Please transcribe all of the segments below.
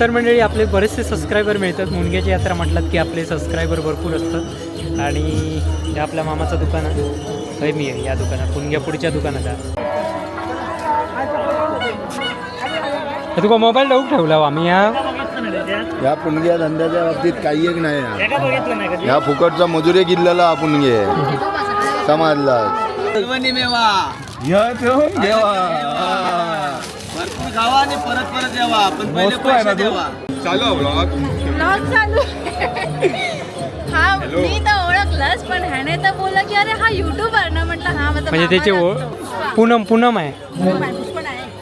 तर मंडळी आपले बरेचसे सबस्क्रायबर मिळतात. मुंडग्याची यात्रा म्हटलात की आपले सबस्क्रायबर भरपूर असतात. आणि हे आपल्या मामाचं दुकान आहे. मी आहे या दुकानात पुणग्या पुढच्या दुकानात आहे. हे तुका मोबाईल लावून ठेवला आम्ही या या पुणग्या धंद्याच्या बाबतीत काही एक नाही. या फुकटचा मजुरी किल्ल्याला आपण घे समाजला. भरपूर आणि परत परत यावा पण पहिले पैसे द्यावा ब्लॉग चालू हा मी तर ओळखलंच पण ह्याने तर बोलला की अरे हा युट्यूबर ना म्हटलं हा माझा म्हणजे त्याचे ओळ पुष्पा. पूनम पूनम आहे.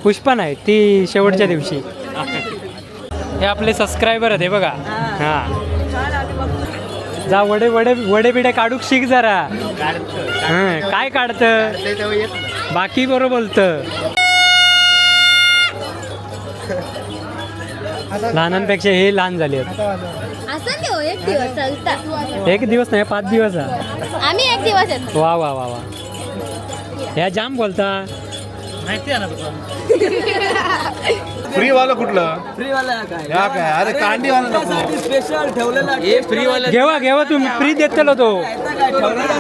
पुष्पा आहे. नाही ती शेवटच्या दिवशी. हे आपले सबस्क्रायबर आहेत हे बघा. हा. जा वडे वडे वडे बिडे काढूक शिक जरा. हं, काय काढत? बाकी बरोबर बोलत. लहानांपेक्षा हे लहान झाले आहेत. असं नाही हो एक दिवस चालता. एक दिवस नाही पाच दिवस हा. आम्ही एक दिवस येतो वा वा वा वा. ह्या जाम बोलता. फ्री वाला कुठलं? फ्री वाला काय? या काय? अरे कांडी वाला नको. स्पेशल ठेवलेला हे फ्री वाला घेवा घेवा तुम्ही फ्री देतलो तो.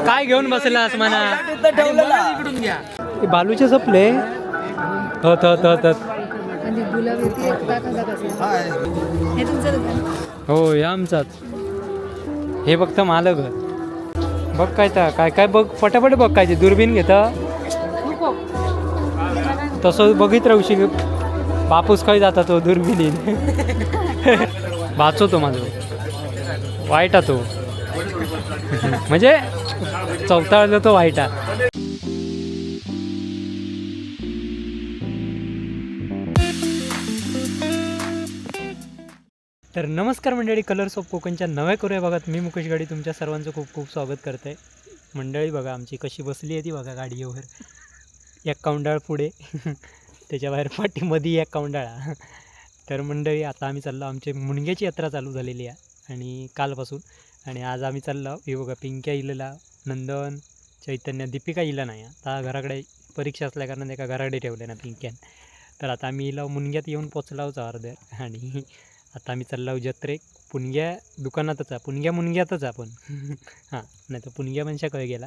काय घेऊन बसलास म्हणा ठेवलेला इकडून घ्या ते बालूचे सपले. हत हत हत. हे तुमचं दुकान हो हे आमचाच. हे फक्त मालक. बघ काय तर काय काय बघ पटापट बघ काय ते दुर्बीन घेत. तसं बघित राहूशी बापूस काय जाता तो दुर्बिनीन वाचवतो माझं. वाईटा तो. म्हणजे चौथाळलं तो वाईटा तर नमस्कार मंडळी कलर्स ऑफ कोकणच्या नव्या करूया बघा मी मुकेश गाडी तुमच्या सर्वांचं खूप खूप स्वागत करत. आहे मंडळी बघा आमची कशी बसली आहे ती बघा गाडीवर. एक कावंडाळ पुढे त्याच्या बाहेर पाठीमध्ये एक कावंडाळा तर मंडळी आता आम्ही चाललो आमची मुणग्याची यात्रा चालू झालेली आहे. आणि कालपासून आणि आज आम्ही चाललो हे बघा पिंक्या इलेला नंदन चैतन्य दीपिका इला नाही. आता घराकडे परीक्षा असल्या कारण एका घराकडे ठेवले ना पिंक्यान. तर आता आम्ही इला मुनग्यात येऊन पोचला होता अर्ध्या. आणि आता आम्ही चाललो आहोत जत्रेक. पुणग्या दुकानातच आहे. पुणग्या मुनग्यातच आपण. हां. नाही तर पुणग्या मनशा कळे गेला.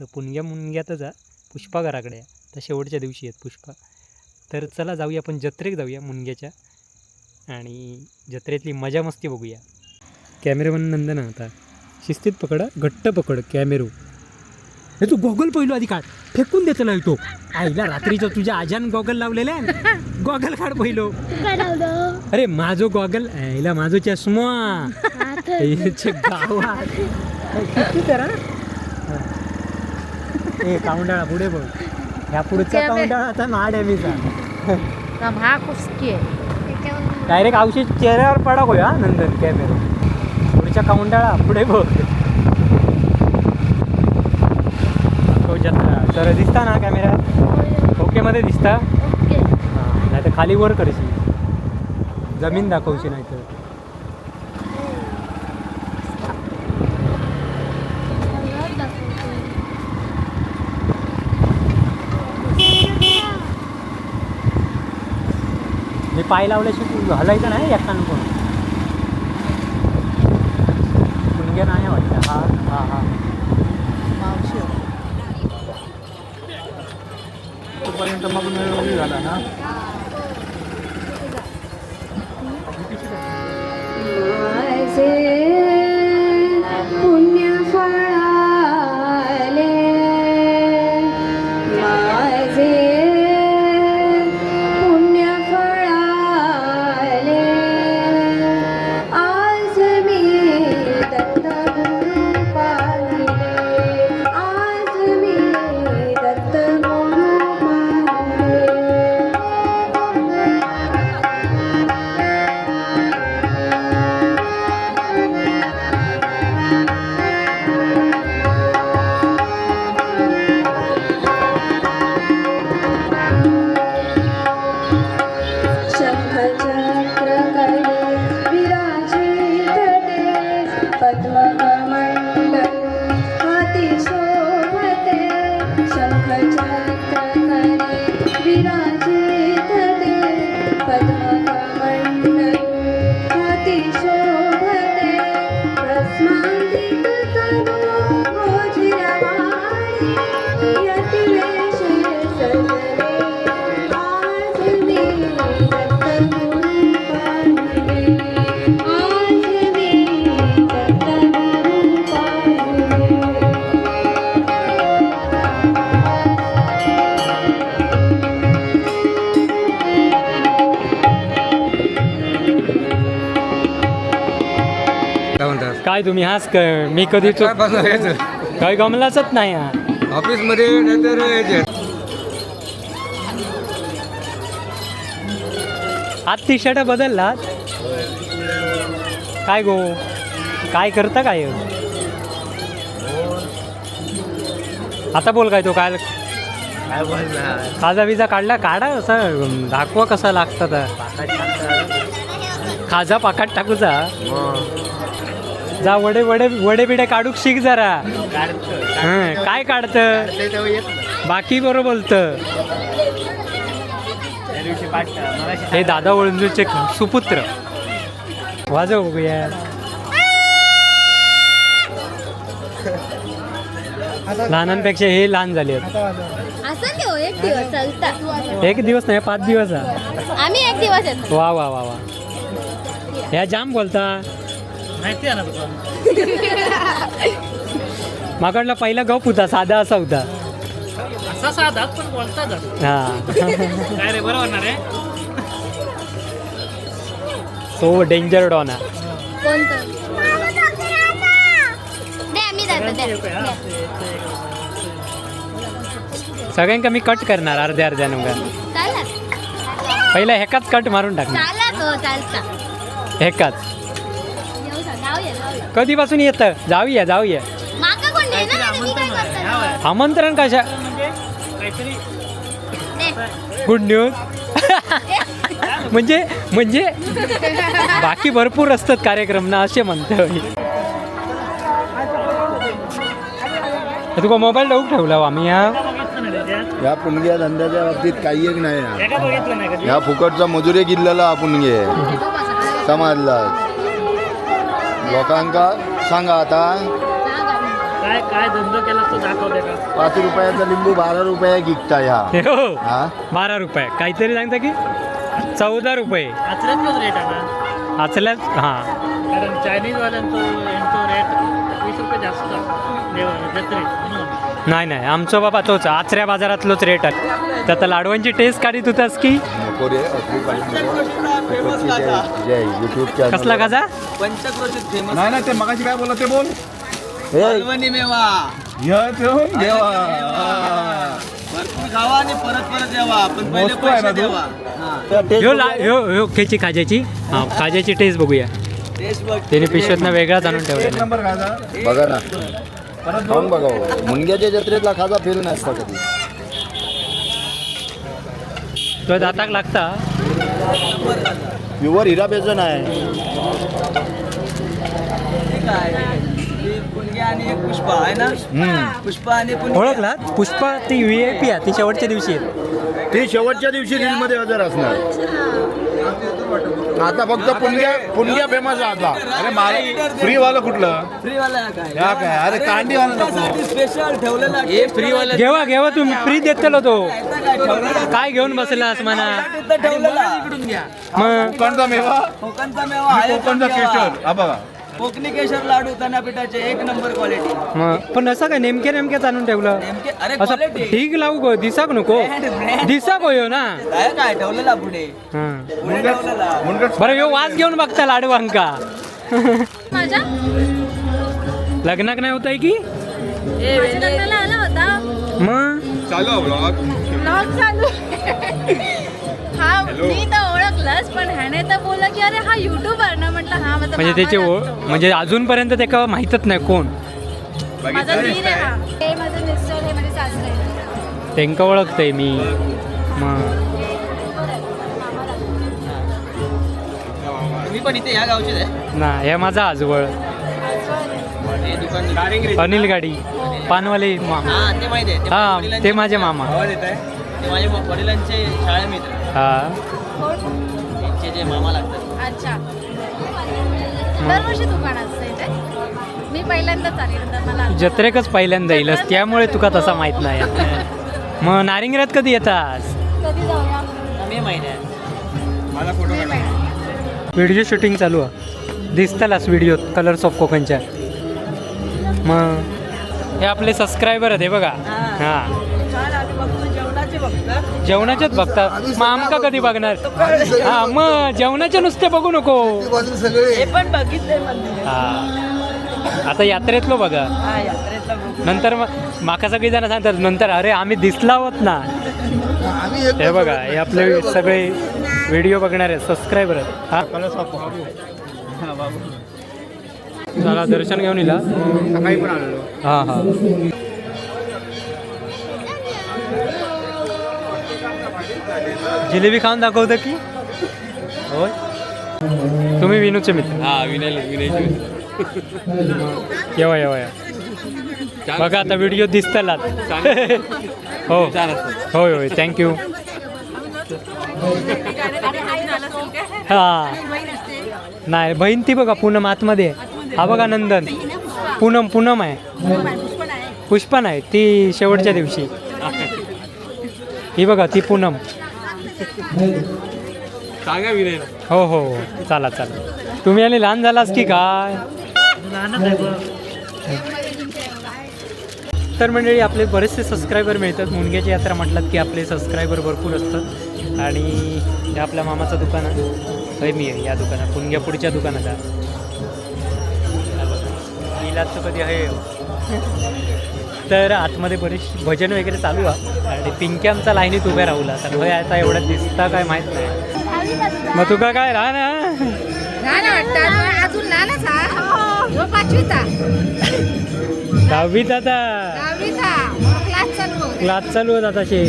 तर पुणग्या मुनग्यातच आहे. पुष्पा घराकडे आहे. तर शेवटच्या दिवशी आहेत पुष्पा. तर चला जाऊया आपण जत्रेक जाऊया मुनग्याच्या आणि जत्रेतली मजा मस्ती बघूया. कॅमेरामन नंदन होता शिस्तीत पकडा घट्ट पकड कॅमेरो. हे तू गॉगल पहिलो आधी काढ. फेकून देतला तो. आईला रात्रीचं तुझ्या आजान गॉगल लावलेला आहे गॉगल काढ पहिलो. अरे माझो गॉगल आईला माझो चष्मा गावात करा ए काउंडाळा पुढे बघ. ह्या पुढचा काउंडाळा आता नाड आहे हा कुस्की आहे. डायरेक्ट औषध चेहऱ्यावर पडा होया नंदन कॅमेरा पुढच्या काउंडाळा पुढे बघ. हो जत्रा तर दिसता ना कॅमेऱ्यात ओकेमध्ये दिसता? ओके नाही तर खाली वर करशील जमीन दाखवशी नाही तर मी पाय लावल्याशी तू हलायचं नाही एकान पण मुलगे नाही वाटतं. हा हा हा. तंबाखू मिळून झाला ना? माझे तुम्ही हाच क- मी कधी तो काही गमलाच नाही हा. ऑफिसमध्ये नाहीतर याच्यात. आज टी शर्ट बदलला काय गो? काय करता काय? आता बोल काय तो काय काय बोलणार खाजा बिजा काढला? काढा असं दाखवा कसा लागतं खाजा पाकात टाकूचा जा वडे वडे वडे बिडे काढूक शिक जरा. हं, काय काढतं? बाकी बरोबर बोलतं. हे दादा वळंजूचे सुपुत्र. वाजव बघूया लहानांपेक्षा हे लहान झाले आहेत. असं घेऊ एक दिवस चालतात एक दिवस नाही पाच दिवस हा. आम्ही एक दिवस येतो. वा वा वा वा. ह्या जाम बोलता. माकडला पहिला गप होता साधा असा होता. असा साधा पण बोलता जातो हा. काय रे बरोबर ना रे सो डेंजर डॉन हा? कोणतं जातो द्या. सगळ्यांका मी कट करणार अर्ध्या अर्ध्या नंगा चालत पहिला हेकाच कट मारून टाकणार. चालत हो चालता हेकाच जा, जाऊया जाऊया. कधीपासून येतं? जाऊया जाऊया. माका कोण नेणार मी काय करतो? आमंत्रण कशा काहीतरी. गुड न्यूज म्हणजे म्हणजे बाकी भरपूर असतात कार्यक्रम ना असे म्हणतोय तुका मोबाईल लावून ठेवला हो आम्ही हा? या पुणग्या धंद्याच्या बाबतीत काही एक नाही हा. एका बघितलं नाही कधी? या फुकटचा मजुरी किल्ल्याला आपण घे समाजला. लोकांका सांगा आता. काय काय धंदो केला तो दाखवते का? पाच रुपयाचा लिंबू बारा रुपया विकता ह्या हो हा. बारा रुपये. काहीतरी सांगता की? चौदा रुपये. आचऱ्यातलाच रेट आहे ना? आचल्याच हां. कारण चायनीजवाल्यांचो यांचो रेट वीस रुपये जास्त. देव जत्रेत म्हणून नाही नाही. आमचं बाबा तोच. आचऱ्या बाजारातलोच रेट आहे. तर आता लाडवांची टेस्ट काढीत होतास की. कसला पंचक्रोशीत फेमस नाही नाही ते मगाशी काय बोला ते बोल. मालवणी मेवा. ह्या ते हो, देवा. भरपूर खावा आणि परत परत यावा पण पहिले मस्त आहे ना पैसे तू? द्यावा हा. त्या taste ह्यो ला ह्यो ह्यो खेची खाज्याची हां खाज्याची टेस्ट बघूया. टेस्ट बघ. त्याने पिशवीतनं वेगळाच आणून ठेवलेला नंबर बघा ना. खाऊन बघा. मुनग्याच्या जत्रेतला खाजा फेल नसता कधी? तो दाताक लागता. प्युअर हिरा बेसन आहे. आणि एक पुष्पा ना. पुष्पा आणि ओळखला पुष्पा ती व्ही आय पी आहे ती शेवटच्या दिवशी आहे. ती शेवटच्या दिवशी रील मध्ये हजर असणार. आता फक्त पुणग्या पुणग्या फेमस आहे आता. अरे मला फ्री वाला कुठलं? फ्री वाला आहे काय? या काय? अरे कांडी वाला नको. स्पेशल ठेवलेला हे फ्री वाला घेवा घेवा तुम्ही. फ्री देतलो तो. काय घेऊन बसलास म्हणा ठेवलेला मग? कोकणचा मेवा? कोकणचा मेवा आहे कोकणचा केशर. हा बघा. कोकणी केशर लाडू तनापिठाचे एक नंबर क्वालिटी मग? पण असं काय नेमके नेमकेच आणून ठेवलं? नेमके? अरे असं क्वालिटी ठीक लावू गो दिसाक नको. दिसाक होयो ना. काय काय ठेवलेला पुढे? हं. पुढे ठेवलेला. मुंडक बरं ह्यो वास घेऊन बघता लाडू अंका. माझ्या लग्नाक नाही होत आहे की माझ्या लग्नाला आला होता. मग? चालू ब्लॉग. ब्लॉग चालू हा मी तर ओळखलंच पण ह्याने तर बोलला की अरे हा युट्यूबर ना. म्हटलं हा माझा म्हणजे त्याचे मामा ओ- लागतो. म्हणजे अजूनपर्यंत त्याला माहीतच नाही कोण. माझा धीर आहे हा. हे माझे मिस्टर हे माझे सासरे. त्यांका ओळखतंय मी. मग मी पण इथे या गावचीच आहे. ना हे माझा आजवळ. हे दुकान अनिल गाडी. पानवाले मामा. हा ते माहिती आहे. ते माझ्या हा ते माझे मामा. आवाज येत आहे ते माझे वडिलांचे शाळा मित्र. हा. त्यांचे जे मामा लागतात. अच्छा. दरवर्षी दुकान असतं इथे? मी पहिल्यांदाच आले मला जत्रेकच पहिल्यांदा येईलस त्यामुळे तुका तसा माहीत नाही. मग नारिंगरात कधी येतास? कधी जाऊया? मी महिन्यात. व्हिडिओ शूटिंग चालू आहे. दिसतालाच व्हिडिओ कलर्स ऑफ कोकणच्या मग हे आपले सबस्क्रायबर आहेत हे बघा. हां. जेवणाच्याच बघता? मग आमका कधी बघणार? हा मग जेवणाचे नुसते बघू नको. हे पण हा. आता यात्रेतलो बघा. नंतर मग माका सगळी जण सांगतात नंतर अरे आम्ही दिसला होत ना. आम्ही हे बघा हे आपले सगळे व्हिडिओ बघणारे सबस्क्रायबर हा. चला दर्शन घेऊन येला सकाळी पण आलेलो. हा हा. जिलेबी खाऊन दाखवतं की? होय. तुम्ही विनूचे मित्र. हा विनय विनयची येवा येवा या बघा आता व्हिडिओ दिसतलात हो. होय होय. थँक्यू हा. नाही बहीण ती बघा पूनम आतमध्ये. हा बघा नंदन. पूनम पूनम आहे. पुष्पा नाही ती शेवटच्या दिवशी. ही बघा ती पूनम. सांगा विनय? हो हो हो. चला चला. तुम्ही आणि लहान झालास की काय? तर मंडळी आपले बरेचसे सबस्क्रायबर मिळतात. मुनग्याची यात्रा म्हटलात की आपले सबस्क्रायबर भरपूर असतात. आणि हे आपल्या मामाचं दुकान आहे. मी आहे या दुकानात पुणग्या पुढच्या दुकानात आहे. इलाजचं कधी आहे? तर आतमध्ये बरेच भजन वगैरे चालू आहे. आणि पिंकी आमचा लाईनीत उभ्या राहूला. तर होय आता एवढं दिसता काय माहीत नाही. मग तुका काय राहा ना दहावीत आता. क्लास चालू होत आता शे.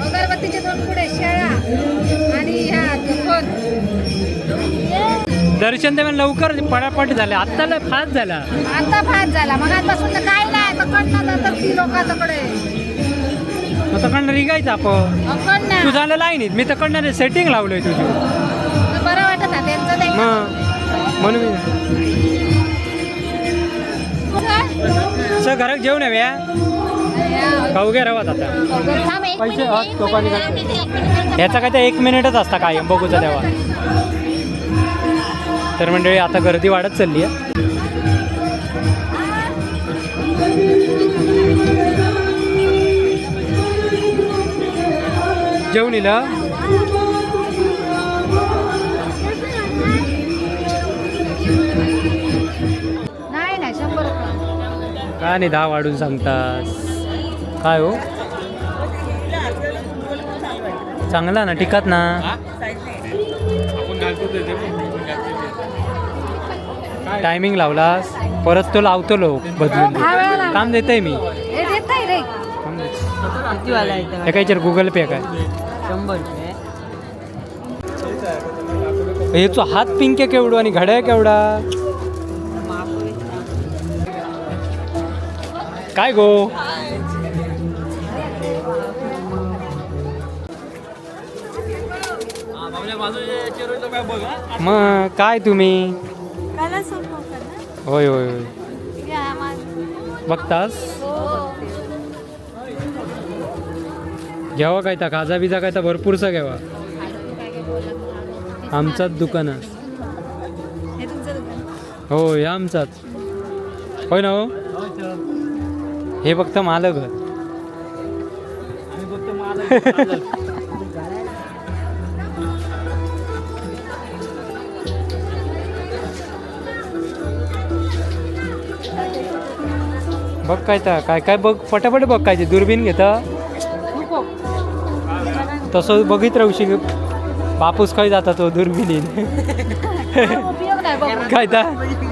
अगरबत्तीचे दोन पुढे शेळा. आणि दर्शन ते लवकर पटापट झालं. आत्ता लय फास्ट झाला. आता फास झाला. मग आजपासून तर काय नाही. जातात ती लोकांकडे मग तकडनं रिगायचं आपण. अकडनं तू झालं लाईनीत मी तकडनं सेटिंग लावलोय तुझी. बरं वाटत ना त्यांचं ते मग. म्हणून मी सर घरात जेवण येऊया खाऊ घ्या रवात आता. पैसे तो पाणी घाल. याचा काय ते एक मिनिटच असता कायम. बघूचा तेव्हा. तर मंडळी आता गर्दी वाढत चालली आहे. जेवण येईल काय नाही दहा वाढून सांगतास. काय हो? चांगला ना टिकत ना. टायमिंग लावलास परत तो लावतो लोक बदलून. काम देतय मी. हे देत नाही रे. काम देत. हे काय गुगल पे काय? हे तो हात पिंके केवढो आणि घड्या केवढा? काय गो? मग काय तुम्ही? होय होय होय. बघतास? घ्यावा काय ता खाजा बिजा काय ता भरपूरसा घ्यावा. आमचाच दुकान आहे. हो हे आमचाच. होय ना हो? हे फक्त मालक. बघ काय ता काय काय बघ पटापट बघ काय ते दुर्बीन घेता. तसं बघित राहू बापूस काय जाता तो दुर्बिणीन. बघून काय ता?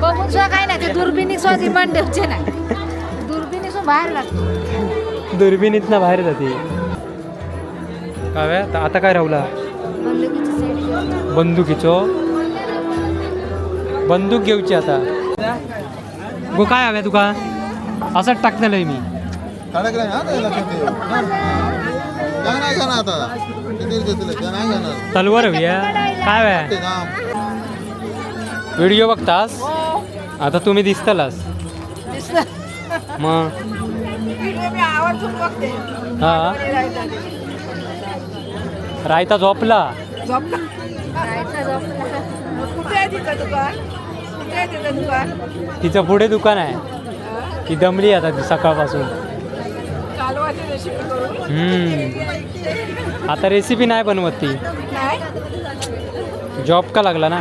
बघून सुद्धा काय नाही ते दुर्बिणी सुद्धा डिमांड द्यायचे नाही. दुर्बिणी सुद्धा बाहेर लागते दुर्बिणीतनं बाहेर जाते. काय आता आता काय राहुला? बंदुकीचो बंदूक घेऊची आता. गो काय हव्या तुका? असंच टाकतलंय मी. कडक नाही हा ते लक्षात ठेव. हा. काय नाही घेणार आता. किती घेतले ते नाही घेणार? तलवार काय ते ना व्हिडिओ बघतास? आता तुम्ही दिसतलास. मग? हा. रायता झोपला? तिचं पुढे दुकान आहे. ती दमली आता ती सकाळपासून. हम्म. आता रेसिपी नाही बनवत ती. जॉब का लागला ना?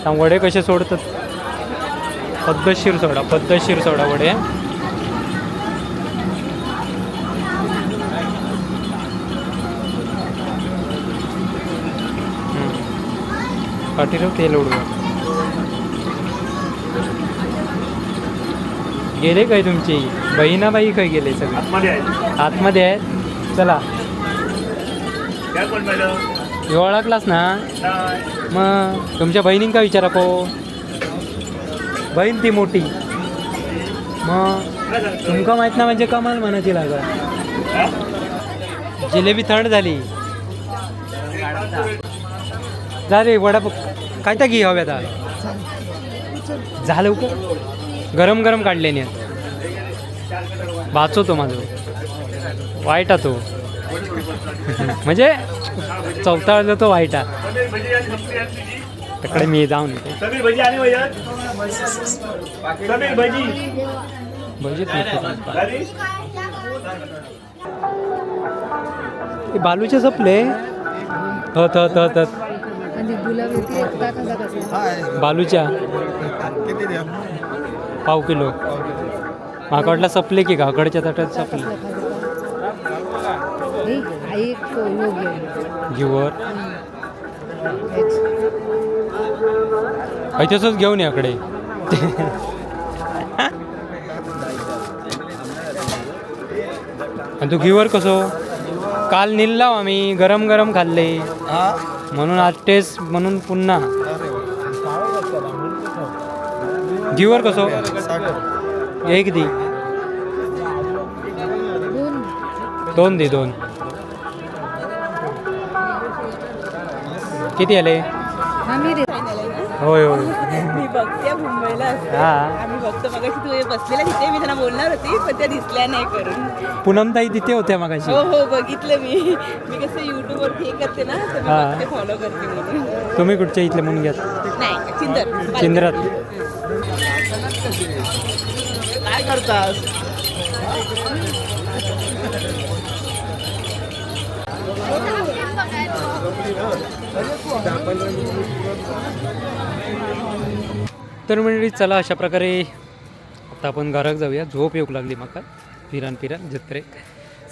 आता वडे कसे सोडतात? पद्धतशीर सोडा पद्धतशीर सोडा वडे. पाठीराव तेल उडवा. गेले काय तुमची? बहिणाबाई काय गेले सगळे? आतमध्ये आहेत. चला. हे ओळखलास ना? मग तुमच्या बहिणींका का विचारा को बहीण ती मोठी. मग तुमका माहीत ना म्हणजे कमाल म्हणायची लागत जिलेबी थंड झाली. जा रे वडा काय त्या घे हव्यात आज? झालं का गरम गरम काढले नाही वाचवतो माझं. वाईट तो. म्हणजे चौथा तो वाईट तिकडे मी जाऊन येते. बालूचे सपले. हत हत हत हत. बालूच्या. पाव किलो. माकडला सपले की घाकडच्या ताटात सपले. घेऊवर तसंच घेऊन याकडे आणि तू घेऊवर कसो? काल निल्लाव हो आम्ही गरम गरम खाल्ले. म्हणून आज टेस्ट म्हणून पुन्हा. घेऊवर कसो? एक दी. दोन दे दोन. किती आले? होय होय. मी बघते मुंबईला असते. हा. आम्ही बघतो मग तू बसलेला तिथे मी त्यांना बोलणार होती पण त्या दिसल्या नाही करून. पूनमताई तिथे होत्या मगाशी. हो हो बघितलं मी. मी कसं युट्यूबवर हे करते ना तर मी हा. बघते फॉलो करते म्हणून. तुम्ही कुठच्या इथले म्हणून घ्यात नाही चिंदर. चिंद्रात. काय करतास? तर मंडळी चला अशा प्रकारे आता आपण घरात जाऊया. झोप येऊक लागली मका. फिरान फिरान जत्रे.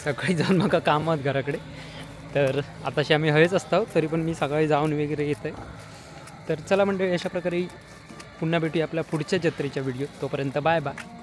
सकाळी जाऊन म्हाका कामात घराकडे. तर आताशी आम्ही हयच असतो तरी पण मी सकाळी जाऊन वगैरे येत आहे तर चला मंडळी अशा प्रकारे पुन्हा भेटूया आपल्या पुढच्या जत्रेच्या व्हिडिओ तोपर्यंत बाय बाय.